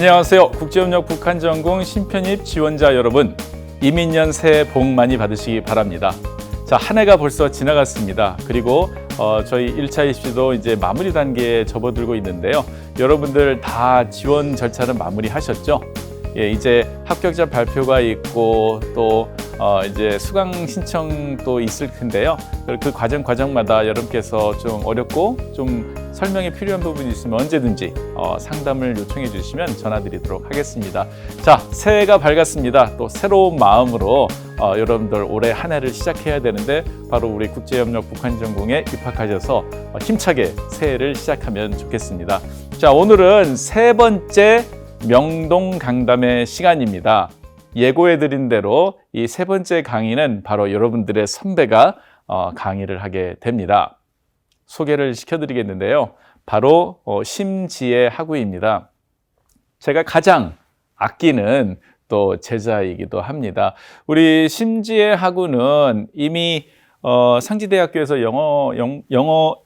안녕하세요. 국제협력 북한 전공 신편입 지원자 여러분. 이민년 새해 복 많이 받으시기 바랍니다. 자, 한 해가 벌써 지나갔습니다. 그리고 어, 저희 1차 입시도 이제 마무리 단계에 접어들고 있는데요. 여러분들 다 지원 절차는 마무리하셨죠? 예, 이제 합격자 발표가 있고 또 어, 이제 수강 신청도 있을 텐데요. 그 과정 과정마다 여러분께서 좀 어렵고 좀 설명이 필요한 부분이 있으면 언제든지 어, 상담을 요청해 주시면 전화드리도록 하겠습니다. 자, 새해가 밝았습니다. 또 새로운 마음으로 어, 여러분들 올해 한 해를 시작해야 되는데 바로 우리 국제협력 북한전공에 입학하셔서 어, 힘차게 새해를 시작하면 좋겠습니다. 자, 오늘은 세 번째 명동 강담의 시간입니다. 예고해드린 대로 이 세 번째 강의는 바로 여러분들의 선배가 어, 강의를 하게 됩니다. 소개를 시켜드리겠는데요. 바로 어, 심지혜 학우입니다. 제가 가장 아끼는 또 제자이기도 합니다. 우리 심지혜 학우는 이미 어, 상지대학교에서 영어 영,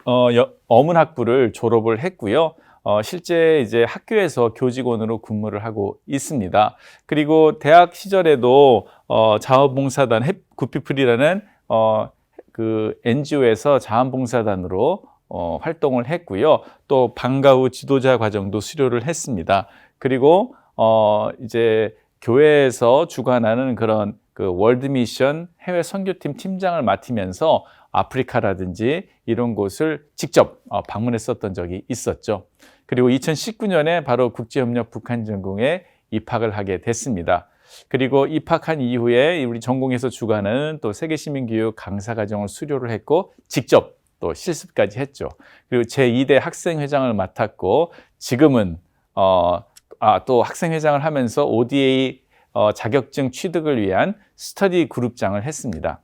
어, 여, 어문학부를 졸업을 했고요. 어, 실제 이제 학교에서 교직원으로 근무를 하고 있습니다. 그리고 대학 시절에도 어, 자원봉사단 굿피플이라는 어, 그 NGO에서 자원봉사단으로 어, 활동을 했고요. 또 방과 후 지도자 과정도 수료를 했습니다. 그리고 어, 이제 교회에서 주관하는 그런 그 월드 미션 해외 선교팀 팀장을 맡으면서 아프리카라든지 이런 곳을 직접 어, 방문했었던 적이 있었죠. 그리고 2019년에 바로 국제협력 북한 전공에 입학을 하게 됐습니다. 그리고 입학한 이후에 우리 전공에서 주관하는 또 세계시민교육 강사과정을 수료를 했고 직접 또 실습까지 했죠. 그리고 제2대 학생회장을 맡았고 지금은 어, 아, 또 학생회장을 하면서 ODA 어, 자격증 취득을 위한 스터디 그룹장을 했습니다.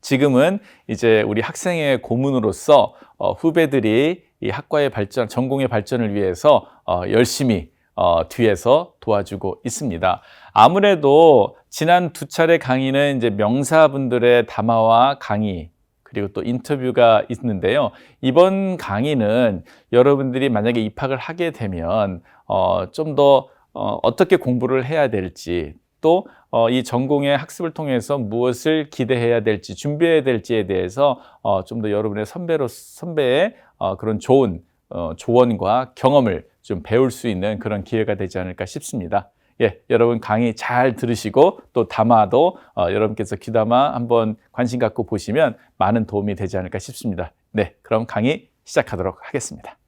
지금은 이제 우리 학생의 고문으로서 어, 후배들이 이 학과의 발전, 전공의 발전을 위해서 어, 열심히 어, 뒤에서 도와주고 있습니다. 아무래도 지난 두 차례 강의는 이제 명사분들의 담화와 강의 그리고 또 인터뷰가 있는데요. 이번 강의는 여러분들이 만약에 입학을 하게 되면 어, 좀더 어, 어떻게 공부를 해야 될지 또 어, 이 전공의 학습을 통해서 무엇을 기대해야 될지 준비해야 될지에 대해서 어, 좀더 여러분의 선배로 선배의 어, 그런 좋은 어, 조언과 경험을 좀 배울 수 있는 그런 기회가 되지 않을까 싶습니다. 예, 여러분 강의 잘 들으시고 또 담아도 어, 여러분께서 귀담아 한번 관심 갖고 보시면 많은 도움이 되지 않을까 싶습니다. 네, 그럼 강의 시작하도록 하겠습니다.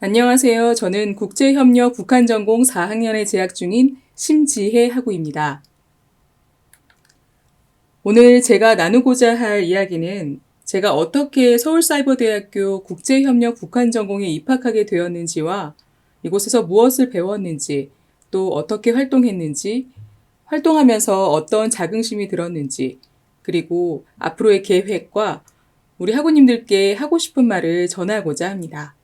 안녕하세요. 저는 국제협력 북한전공 4학년에 재학 중인 심지혜 학우입니다. 오늘 제가 나누고자 할 이야기는 제가 어떻게 서울사이버대학교 국제협력 북한전공에 입학하게 되었는지와 이곳에서 무엇을 배웠는지 또 어떻게 활동했는지 활동하면서 어떤 자긍심이 들었는지 그리고 앞으로의 계획과 우리 학우님들께 하고 싶은 말을 전하고자 합니다.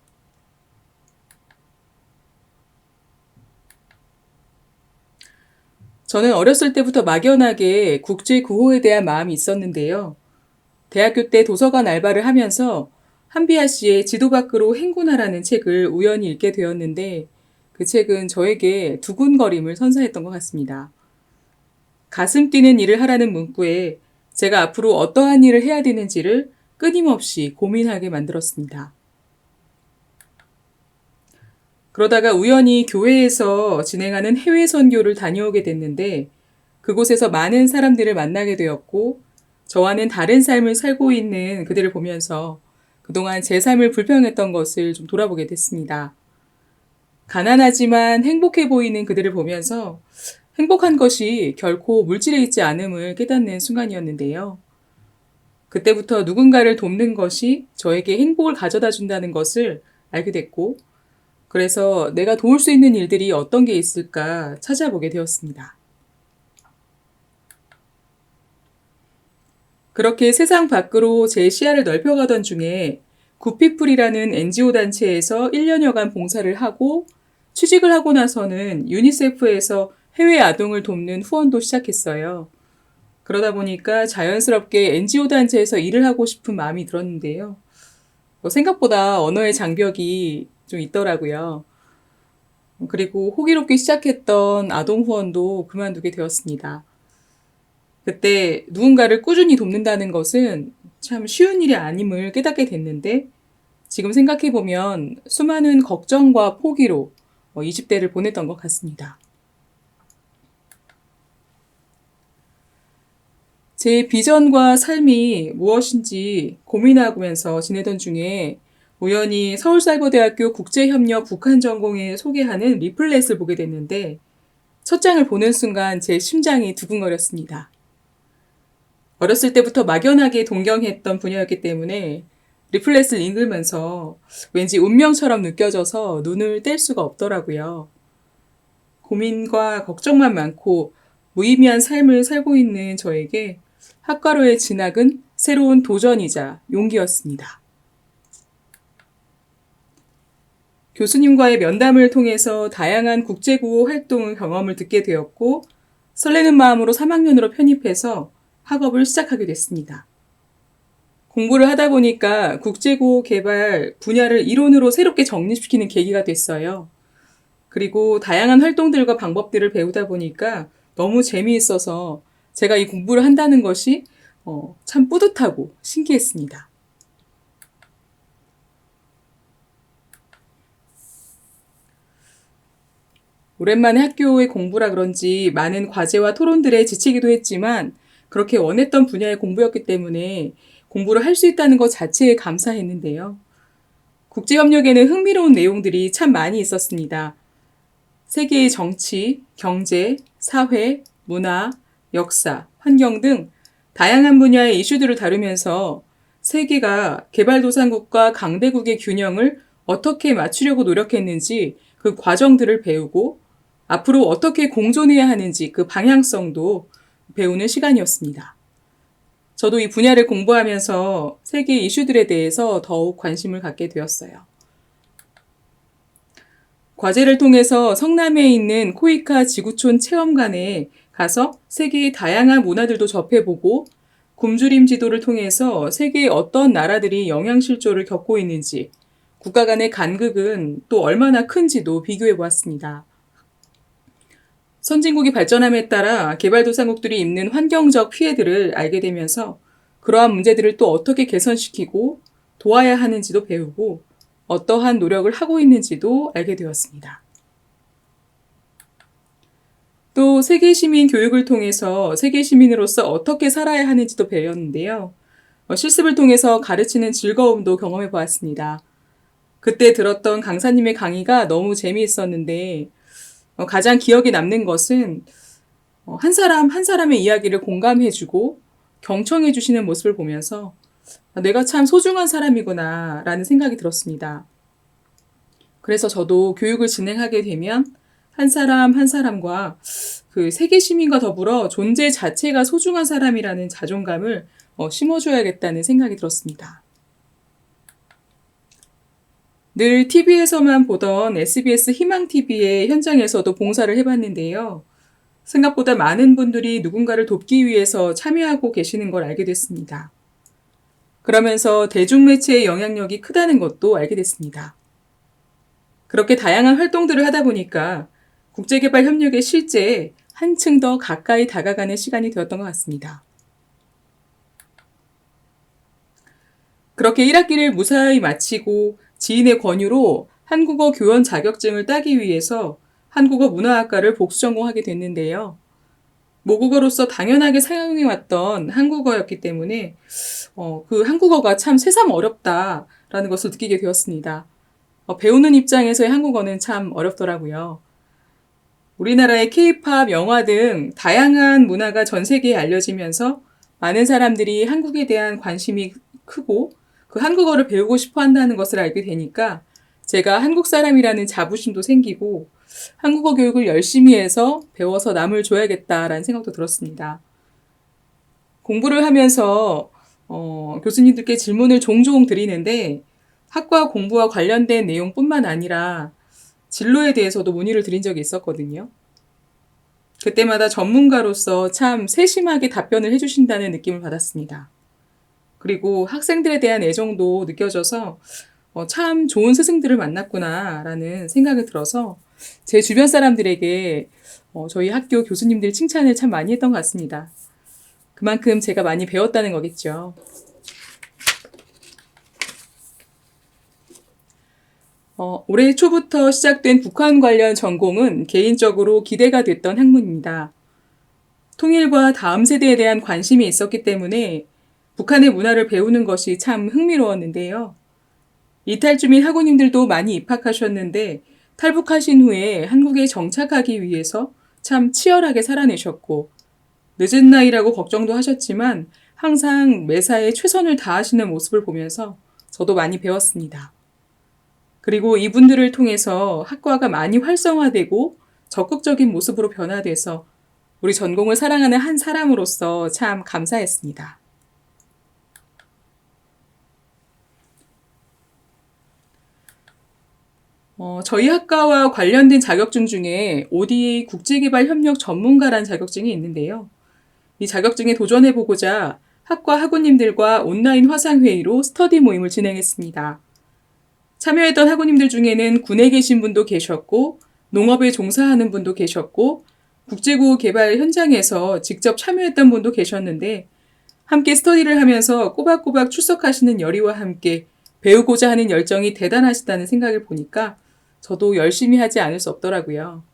저는 어렸을 때부터 막연하게 국제 구호에 대한 마음이 있었는데요. 대학교 때 도서관 알바를 하면서 한비아 씨의 지도 밖으로 행군하라는 책을 우연히 읽게 되었는데 그 책은 저에게 두근거림을 선사했던 것 같습니다. 가슴 뛰는 일을 하라는 문구에 제가 앞으로 어떠한 일을 해야 되는지를 끊임없이 고민하게 만들었습니다. 그러다가 우연히 교회에서 진행하는 해외 선교를 다녀오게 됐는데 그곳에서 많은 사람들을 만나게 되었고 저와는 다른 삶을 살고 있는 그들을 보면서 그동안 제 삶을 불평했던 것을 좀 돌아보게 됐습니다. 가난하지만 행복해 보이는 그들을 보면서 행복한 것이 결코 물질에 있지 않음을 깨닫는 순간이었는데요. 그때부터 누군가를 돕는 것이 저에게 행복을 가져다 준다는 것을 알게 됐고, 그래서 내가 도울 수 있는 일들이 어떤 게 있을까 찾아보게 되었습니다. 그렇게 세상 밖으로 제 시야를 넓혀가던 중에 구피플이라는 NGO 단체에서 1년여간 봉사를 하고 취직을 하고 나서는 유니세프에서 해외 아동을 돕는 후원도 시작했어요. 그러다 보니까 자연스럽게 NGO 단체에서 일을 하고 싶은 마음이 들었는데요. 뭐 생각보다 언어의 장벽이 좀 있더라고요. 그리고 호기롭게 시작했던 아동 후원도 그만두게 되었습니다. 그때 누군가를 꾸준히 돕는다는 것은 참 쉬운 일이 아님을 깨닫게 됐는데 지금 생각해보면 수많은 걱정과 포기로 20대를 보냈던 것 같습니다. 제 비전과 삶이 무엇인지 고민하면서 지내던 중에 우연히 서울사이버대학교 국제협력 북한 전공에 소개하는 리플렛을 보게 됐는데 첫 장을 보는 순간 제 심장이 두근거렸습니다. 어렸을 때부터 막연하게 동경했던 분야였기 때문에 리플렛을 읽으면서 왠지 운명처럼 느껴져서 눈을 뗄 수가 없더라고요. 고민과 걱정만 많고 무의미한 삶을 살고 있는 저에게 학과로의 진학은 새로운 도전이자 용기였습니다. 교수님과의 면담을 통해서 다양한 국제구호 활동 경험을 듣게 되었고 설레는 마음으로 3학년으로 편입해서 학업을 시작하게 됐습니다. 공부를 하다 보니까 국제구호 개발 분야를 이론으로 새롭게 정립시키는 계기가 됐어요. 그리고 다양한 활동들과 방법들을 배우다 보니까 너무 재미있어서 제가 이 공부를 한다는 것이 어, 참 뿌듯하고 신기했습니다. 오랜만에 학교의 공부라 그런지 많은 과제와 토론들에 지치기도 했지만 그렇게 원했던 분야의 공부였기 때문에 공부를 할 수 있다는 것 자체에 감사했는데요. 국제협력에는 흥미로운 내용들이 참 많이 있었습니다. 세계의 정치, 경제, 사회, 문화, 역사, 환경 등 다양한 분야의 이슈들을 다루면서 세계가 개발도상국과 강대국의 균형을 어떻게 맞추려고 노력했는지 그 과정들을 배우고 앞으로 어떻게 공존해야 하는지 그 방향성도 배우는 시간이었습니다. 저도 이 분야를 공부하면서 세계 이슈들에 대해서 더욱 관심을 갖게 되었어요. 과제를 통해서 성남에 있는 코이카 지구촌 체험관에 가서 세계의 다양한 문화들도 접해보고 굶주림 지도를 통해서 세계의 어떤 나라들이 영양실조를 겪고 있는지 국가 간의 간극은 또 얼마나 큰지도 비교해 보았습니다. 선진국이 발전함에 따라 개발도상국들이 입는 환경적 피해들을 알게 되면서 그러한 문제들을 또 어떻게 개선시키고 도와야 하는지도 배우고 어떠한 노력을 하고 있는지도 알게 되었습니다. 또 세계 시민 교육을 통해서 세계 시민으로서 어떻게 살아야 하는지도 배웠는데요. 어, 실습을 통해서 가르치는 즐거움도 경험해 보았습니다. 그때 들었던 강사님의 강의가 너무 재미있었는데 어, 가장 기억에 남는 것은 어, 한 사람 한 사람의 이야기를 공감해주고 경청해주시는 모습을 보면서 아, 내가 참 소중한 사람이구나 라는 생각이 들었습니다. 그래서 저도 교육을 진행하게 되면 한 사람 한 사람과 그 세계 시민과 더불어 존재 자체가 소중한 사람이라는 자존감을 어, 심어줘야겠다는 생각이 들었습니다. 늘 TV에서만 보던 SBS 희망TV의 현장에서도 봉사를 해봤는데요. 생각보다 많은 분들이 누군가를 돕기 위해서 참여하고 계시는 걸 알게 됐습니다. 그러면서 대중매체의 영향력이 크다는 것도 알게 됐습니다. 그렇게 다양한 활동들을 하다 보니까 국제개발 협력의 실제에 한층 더 가까이 다가가는 시간이 되었던 것 같습니다. 그렇게 1학기를 무사히 마치고 지인의 권유로 한국어 교원 자격증을 따기 위해서 한국어 문화학과를 복수 전공하게 됐는데요. 모국어로서 당연하게 사용해왔던 한국어였기 때문에 어, 그 한국어가 참 새삼 어렵다라는 것을 느끼게 되었습니다. 어, 배우는 입장에서의 한국어는 참 어렵더라고요. 우리나라의 케이팝, 영화 등 다양한 문화가 전 세계에 알려지면서 많은 사람들이 한국에 대한 관심이 크고 그 한국어를 배우고 싶어 한다는 것을 알게 되니까 제가 한국 사람이라는 자부심도 생기고 한국어 교육을 열심히 해서 배워서 남을 줘야겠다라는 생각도 들었습니다. 공부를 하면서 어, 교수님들께 질문을 종종 드리는데 학과 공부와 관련된 내용뿐만 아니라 진로에 대해서도 문의를 드린 적이 있었거든요. 그때마다 전문가로서 참 세심하게 답변을 해주신다는 느낌을 받았습니다. 그리고 학생들에 대한 애정도 느껴져서 어, 참 좋은 스승들을 만났구나라는 생각이 들어서 제 주변 사람들에게 어, 저희 학교 교수님들 칭찬을 참 많이 했던 것 같습니다. 그만큼 제가 많이 배웠다는 거겠죠. 어, 올해 초부터 시작된 북한 관련 전공은 개인적으로 기대가 됐던 학문입니다. 통일과 다음 세대에 대한 관심이 있었기 때문에 북한의 문화를 배우는 것이 참 흥미로웠는데요. 이탈 주민 학우님들도 많이 입학하셨는데 탈북하신 후에 한국에 정착하기 위해서 참 치열하게 살아내셨고 늦은 나이라고 걱정도 하셨지만 항상 매사에 최선을 다하시는 모습을 보면서 저도 많이 배웠습니다. 그리고 이분들을 통해서 학과가 많이 활성화되고 적극적인 모습으로 변화돼서 우리 전공을 사랑하는 한 사람으로서 참 감사했습니다. 어, 저희 학과와 관련된 자격증 중에 ODA 국제개발 협력 전문가라는 자격증이 있는데요. 이 자격증에 도전해보고자 학과 학우님들과 온라인 화상회의로 스터디 모임을 진행했습니다. 참여했던 학우님들 중에는 군에 계신 분도 계셨고, 농업에 종사하는 분도 계셨고, 국제구호 개발 현장에서 직접 참여했던 분도 계셨는데, 함께 스터디를 하면서 꼬박꼬박 출석하시는 열의와 함께 배우고자 하는 열정이 대단하시다는 생각을 보니까 저도 열심히 하지 않을 수 없더라고요.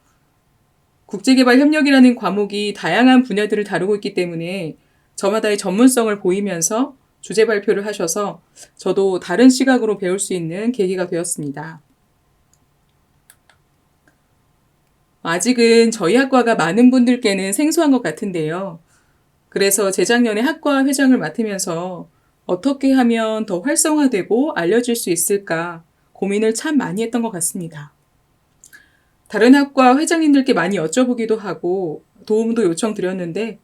국제개발 협력이라는 과목이 다양한 분야들을 다루고 있기 때문에 저마다의 전문성을 보이면서 주제 발표를 하셔서 저도 다른 시각으로 배울 수 있는 계기가 되었습니다. 아직은 저희 학과가 많은 분들께는 생소한 것 같은데요. 그래서 재작년에 학과 회장을 맡으면서 어떻게 하면 더 활성화되고 알려질 수 있을까 고민을 참 많이 했던 것 같습니다. 다른 학과 회장님들께 많이 여쭤보기도 하고 도움도 요청드렸는데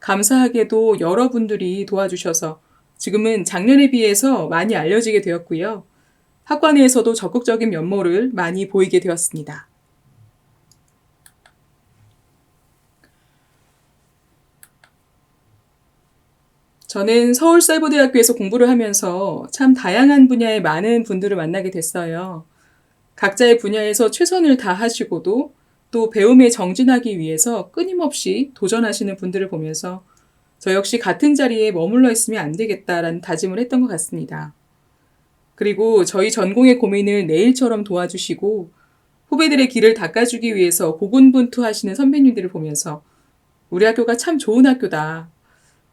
감사하게도 여러분들이 도와주셔서 지금은 작년에 비해서 많이 알려지게 되었고요. 학과 내에서도 적극적인 면모를 많이 보이게 되었습니다. 저는 서울 사이버대학교에서 공부를 하면서 참 다양한 분야의 많은 분들을 만나게 됐어요. 각자의 분야에서 최선을 다하시고도 또 배움에 정진하기 위해서 끊임없이 도전하시는 분들을 보면서 저 역시 같은 자리에 머물러 있으면 안 되겠다라는 다짐을 했던 것 같습니다. 그리고 저희 전공의 고민을 내일처럼 도와주시고 후배들의 길을 닦아주기 위해서 고군분투하시는 선배님들을 보면서 우리 학교가 참 좋은 학교다.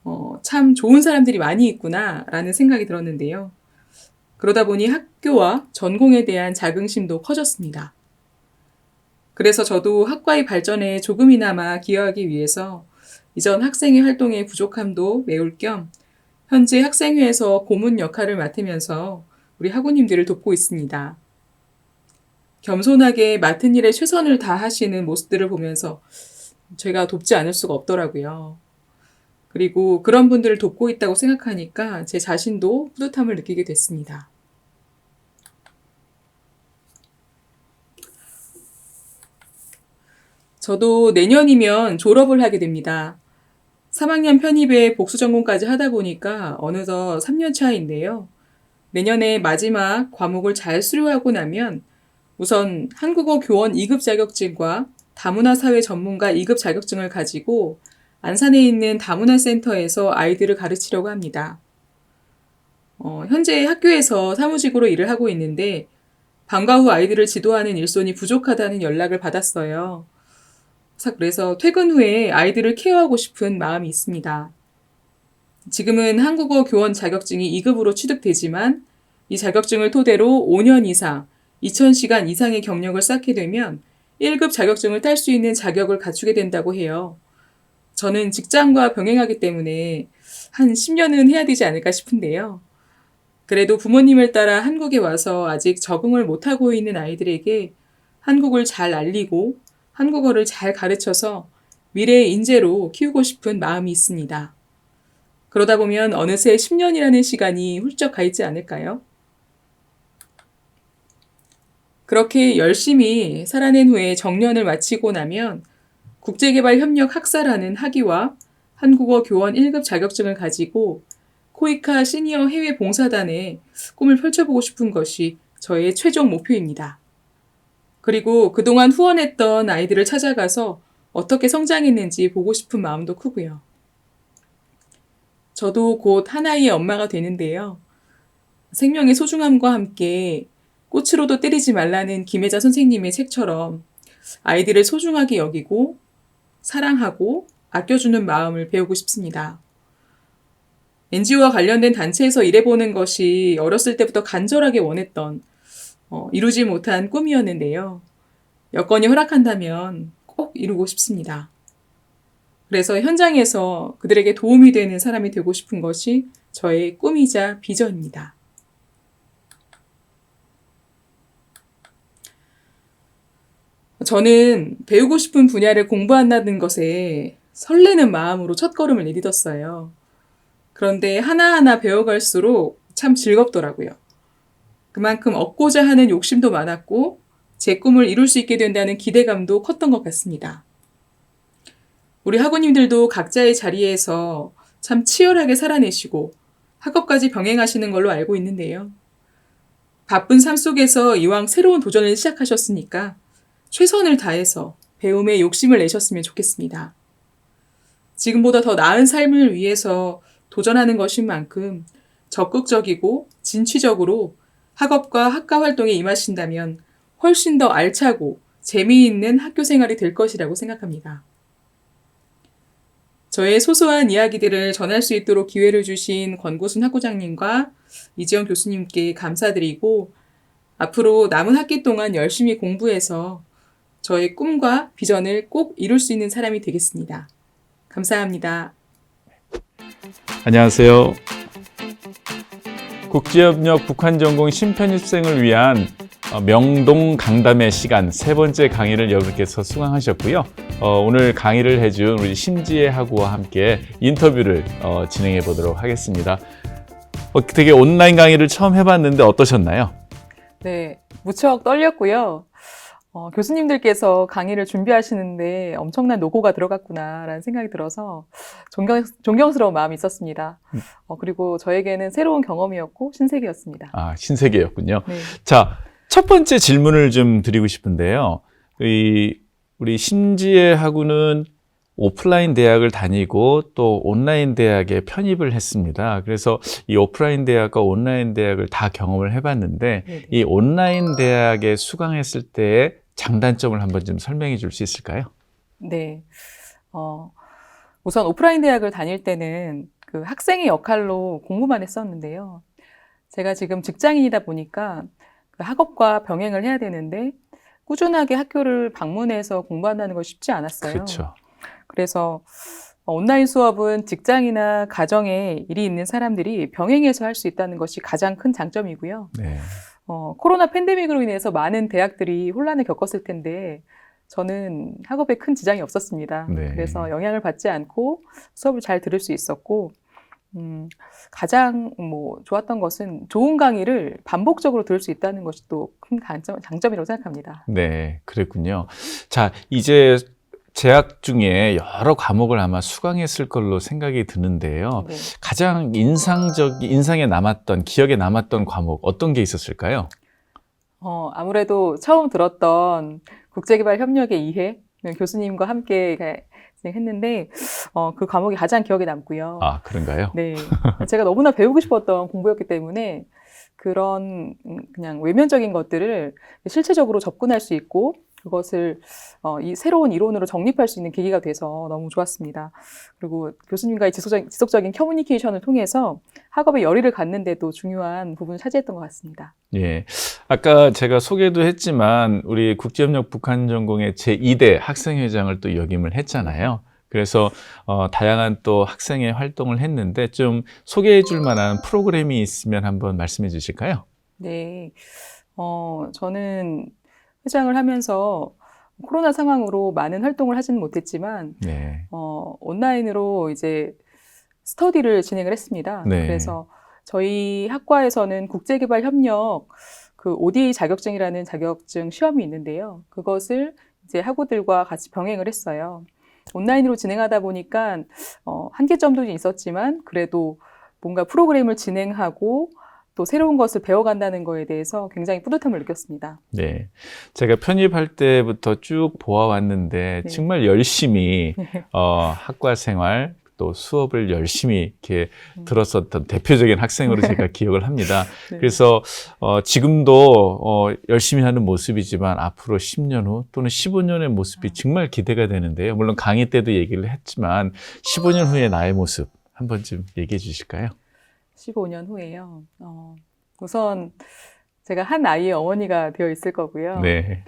어, 참 좋은 사람들이 많이 있구나 라는 생각이 들었는데요. 그러다 보니 학교와 전공에 대한 자긍심도 커졌습니다. 그래서 저도 학과의 발전에 조금이나마 기여하기 위해서 이전 학생회 활동의 부족함도 메울 겸 현재 학생회에서 고문 역할을 맡으면서 우리 학우님들을 돕고 있습니다. 겸손하게 맡은 일에 최선을 다하시는 모습들을 보면서 제가 돕지 않을 수가 없더라고요. 그리고 그런 분들을 돕고 있다고 생각하니까 제 자신도 뿌듯함을 느끼게 됐습니다. 저도 내년이면 졸업을 하게 됩니다. 3학년 편입에 복수 전공까지 하다 보니까 어느덧 3년 차인데요. 내년에 마지막 과목을 잘 수료하고 나면 우선 한국어 교원 2급 자격증과 다문화 사회 전문가 2급 자격증을 가지고 안산에 있는 다문화 센터에서 아이들을 가르치려고 합니다. 어, 현재 학교에서 사무직으로 일을 하고 있는데 방과 후 아이들을 지도하는 일손이 부족하다는 연락을 받았어요. 그래서 퇴근 후에 아이들을 케어하고 싶은 마음이 있습니다. 지금은 한국어 교원 자격증이 2급으로 취득되지만 이 자격증을 토대로 5년 이상, 2000시간 이상의 경력을 쌓게 되면 1급 자격증을 딸 수 있는 자격을 갖추게 된다고 해요. 저는 직장과 병행하기 때문에 한 10년은 해야 되지 않을까 싶은데요. 그래도 부모님을 따라 한국에 와서 아직 적응을 못하고 있는 아이들에게 한국을 잘 알리고 한국어를 잘 가르쳐서 미래의 인재로 키우고 싶은 마음이 있습니다. 그러다 보면 어느새 10년이라는 시간이 훌쩍 가 있지 않을까요? 그렇게 열심히 살아낸 후에 정년을 마치고 나면 국제개발협력 학사라는 학위와 한국어 교원 1급 자격증을 가지고 코이카 시니어 해외 봉사단에 꿈을 펼쳐보고 싶은 것이 저의 최종 목표입니다. 그리고 그동안 후원했던 아이들을 찾아가서 어떻게 성장했는지 보고 싶은 마음도 크고요. 저도 곧 하나의 엄마가 되는데요. 생명의 소중함과 함께 꽃으로도 때리지 말라는 김혜자 선생님의 책처럼 아이들을 소중하게 여기고 사랑하고 아껴주는 마음을 배우고 싶습니다. NGO와 관련된 단체에서 일해보는 것이 어렸을 때부터 간절하게 원했던 어, 이루지 못한 꿈이었는데요. 여건이 허락한다면 꼭 이루고 싶습니다. 그래서 현장에서 그들에게 도움이 되는 사람이 되고 싶은 것이 저의 꿈이자 비전입니다. 저는 배우고 싶은 분야를 공부한다는 것에 설레는 마음으로 첫걸음을 내딛었어요. 그런데 하나하나 배워갈수록 참 즐겁더라고요. 그만큼 얻고자 하는 욕심도 많았고 제 꿈을 이룰 수 있게 된다는 기대감도 컸던 것 같습니다. 우리 학우님들도 각자의 자리에서 참 치열하게 살아내시고 학업까지 병행하시는 걸로 알고 있는데요. 바쁜 삶 속에서 이왕 새로운 도전을 시작하셨으니까 최선을 다해서 배움에 욕심을 내셨으면 좋겠습니다. 지금보다 더 나은 삶을 위해서 도전하는 것인 만큼 적극적이고 진취적으로 학업과 학과 활동에 임하신다면 훨씬 더 알차고 재미있는 학교 생활이 될 것이라고 생각합니다. 저의 소소한 이야기들을 전할 수 있도록 기회를 주신 권고순 학부장님과 이지영 교수님께 감사드리고 앞으로 남은 학기 동안 열심히 공부해서 저의 꿈과 비전을 꼭 이룰 수 있는 사람이 되겠습니다. 감사합니다. 안녕하세요. 국제협력 북한 전공 심편입생을 위한 어, 명동 강담의 시간 세 번째 강의를 여러분께서 수강하셨고요. 어, 오늘 강의를 해준 우리 심지혜 하구와 함께 인터뷰를 어, 진행해 보도록 하겠습니다. 어, 되게 온라인 강의를 처음 해봤는데 어떠셨나요? 네, 무척 떨렸고요. 어, 교수님들께서 강의를 준비하시는데 엄청난 노고가 들어갔구나라는 생각이 들어서 존경, 존경스러운 마음이 있었습니다. 어, 그리고 저에게는 새로운 경험이었고 신세계였습니다. 아 신세계였군요. 네. 자, 첫 번째 질문을 좀 드리고 싶은데요. 이 우리 심지혜 하고는 오프라인 대학을 다니고 또 온라인 대학에 편입을 했습니다. 그래서 이 오프라인 대학과 온라인 대학을 다 경험을 해봤는데 네, 네. 이 온라인 대학에 수강했을 때의 장단점을 한번 좀 설명해 줄 수 있을까요? 네. 어, 우선 오프라인 대학을 다닐 때는 그 학생의 역할로 공부만 했었는데요. 제가 지금 직장인이다 보니까 그 학업과 병행을 해야 되는데 꾸준하게 학교를 방문해서 공부한다는 건 쉽지 않았어요. 그렇죠. 그래서 어, 온라인 수업은 직장이나 가정에 일이 있는 사람들이 병행해서 할 수 있다는 것이 가장 큰 장점이고요. 네. 어, 코로나 팬데믹으로 인해서 많은 대학들이 혼란을 겪었을 텐데 저는 학업에 큰 지장이 없었습니다. 네. 그래서 영향을 받지 않고 수업을 잘 들을 수 있었고 음, 가장 뭐 좋았던 것은 좋은 강의를 반복적으로 들을 수 있다는 것이 또 큰 장점이라고 생각합니다. 네, 그랬군요. 자, 이제 재학 중에 여러 과목을 아마 수강했을 걸로 생각이 드는데요. 네. 가장 인상적, 인상에 남았던, 기억에 남았던 과목 어떤 게 있었을까요? 어, 아무래도 처음 들었던 국제개발 협력의 이해 교수님과 함께 진행했는데 어, 그 과목이 가장 기억에 남고요. 아, 그런가요? 네, 제가 너무나 배우고 싶었던 공부였기 때문에 그런 음, 그냥 외면적인 것들을 실체적으로 접근할 수 있고 그것을 어, 이 새로운 이론으로 정립할 수 있는 계기가 돼서 너무 좋았습니다. 그리고 교수님과의 지속적, 지속적인 커뮤니케이션을 통해서 학업에 열의를 갖는데도 중요한 부분을 차지했던 것 같습니다. 예. 아까 제가 소개도 했지만 우리 국제협력 북한 전공의 제2대 학생회장을 또 역임을 했잖아요. 그래서 어, 다양한 또 학생의 활동을 했는데 좀 소개해 줄 만한 프로그램이 있으면 한번 말씀해 주실까요? 네, 어, 저는 회장을 하면서 코로나 상황으로 많은 활동을 하지는 못했지만 네. 어, 온라인으로 이제 스터디를 진행을 했습니다. 네. 그래서 저희 학과에서는 국제개발 협력 그 ODA 자격증이라는 자격증 시험이 있는데요. 그것을 이제 학우들과 같이 병행을 했어요. 온라인으로 진행하다 보니까 어, 한계점도 있었지만 그래도 뭔가 프로그램을 진행하고 또 새로운 것을 배워간다는 거에 대해서 굉장히 뿌듯함을 느꼈습니다. 네. 제가 편입할 때부터 쭉 보아왔는데 네. 정말 열심히 어, 학과 생활 또 수업을 열심히 이렇게 음. 들었었던 대표적인 학생으로 제가 기억을 합니다. 네. 그래서 어, 지금도 어, 열심히 하는 모습이지만 앞으로 10년 후 또는 15년의 모습이 정말 기대가 되는데요. 물론 강의 때도 얘기를 했지만 15년 후의 나의 모습 한 번쯤 얘기해 주실까요? 15년 후에요. 어, 우선 제가 한 아이의 어머니가 되어 있을 거고요. 네.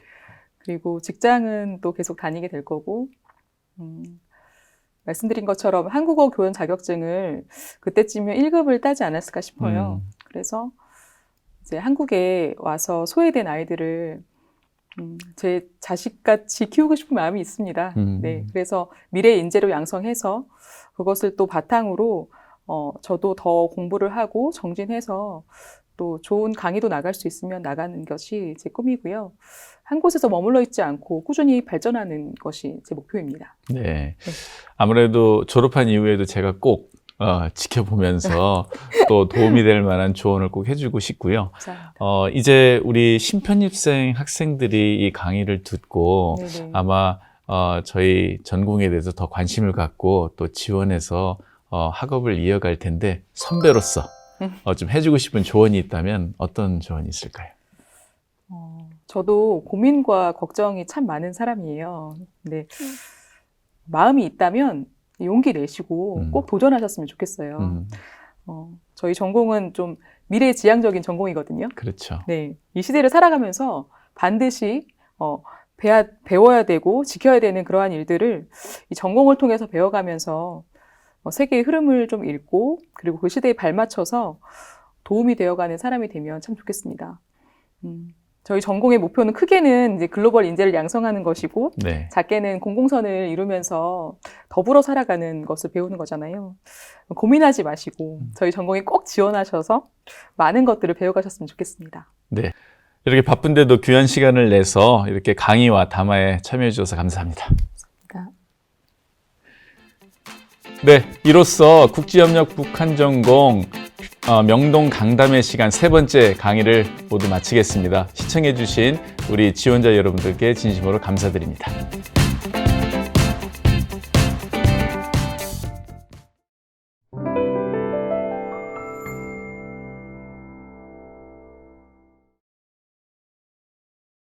그리고 직장은 또 계속 다니게 될 거고, 음, 말씀드린 것처럼 한국어 교원 자격증을 그때쯤에 1급을 따지 않았을까 싶어요. 음. 그래서 이제 한국에 와서 소외된 아이들을 음, 제 자식같이 키우고 싶은 마음이 있습니다. 음. 네, 그래서 미래 인재로 양성해서 그것을 또 바탕으로 어, 저도 더 공부를 하고 정진해서 또 좋은 강의도 나갈 수 있으면 나가는 것이 제 꿈이고요. 한 곳에서 머물러 있지 않고 꾸준히 발전하는 것이 제 목표입니다. 네. 아무래도 졸업한 이후에도 제가 꼭 어, 지켜보면서 또 도움이 될 만한 조언을 꼭 해주고 싶고요. 감사합니다. 어, 이제 우리 신편입생 학생들이 이 강의를 듣고 네네. 아마 어, 저희 전공에 대해서 더 관심을 갖고 또 지원해서 어, 학업을 이어갈 텐데 선배로서 음. 어, 좀 해주고 싶은 조언이 있다면 어떤 조언이 있을까요? 어, 저도 고민과 걱정이 참 많은 사람이에요. 근데 마음이 있다면 용기 내시고 음. 꼭 도전하셨으면 좋겠어요. 음, 어, 저희 전공은 좀 미래 지향적인 전공이거든요. 그렇죠. 네, 이 시대를 살아가면서 반드시 어, 배워야 되고 지켜야 되는 그러한 일들을 이 전공을 통해서 배워가면서 어, 세계의 흐름을 좀 읽고 그리고 그 시대에 발맞춰서 도움이 되어가는 사람이 되면 참 좋겠습니다. 음, 저희 전공의 목표는 크게는 이제 글로벌 인재를 양성하는 것이고 네. 작게는 공공선을 이루면서 더불어 살아가는 것을 배우는 거잖아요. 고민하지 마시고 저희 전공에 꼭 지원하셔서 많은 것들을 배워가셨으면 좋겠습니다. 이렇게 바쁜데도 귀한 시간을 내서 이렇게 강의와 담화에 참여해 주셔서 감사합니다. 네, 이로써 국제협력 북한전공 어, 명동 강담의 시간 세 번째 강의를 모두 마치겠습니다. 시청해 주신 우리 지원자 여러분들께 진심으로 감사드립니다.